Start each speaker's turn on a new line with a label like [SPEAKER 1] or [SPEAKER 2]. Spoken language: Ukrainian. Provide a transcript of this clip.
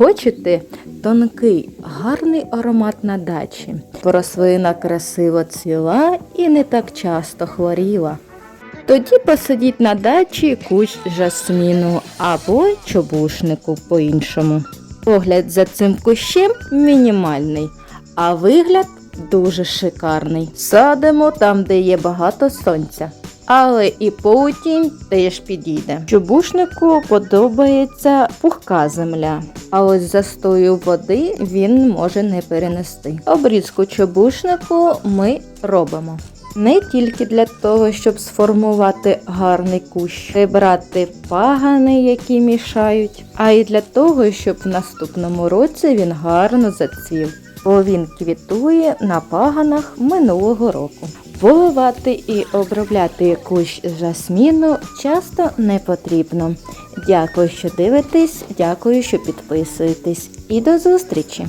[SPEAKER 1] Хочете тонкий, гарний аромат на дачі? Рослина красиво цвіла і не так часто хворіла. Тоді посадіть на дачі кущ жасміну або чобушнику по-іншому. Погляд за цим кущем мінімальний, а вигляд дуже шикарний. Садимо там, де є багато сонця. Але і паутінь теж підійде. Чубушнику подобається пухка земля, а ось застою води він може не перенести. Обрізку чобушнику ми робимо. Не тільки для того, щоб сформувати гарний кущ, прибрати пагани, які мішають, а й для того, щоб в наступному році він гарно зацвів, бо він квітує на паганах минулого року. Поливати і обробляти кущ жасміну часто не потрібно. Дякую, що дивитесь, дякую, що підписуєтесь. І до зустрічі!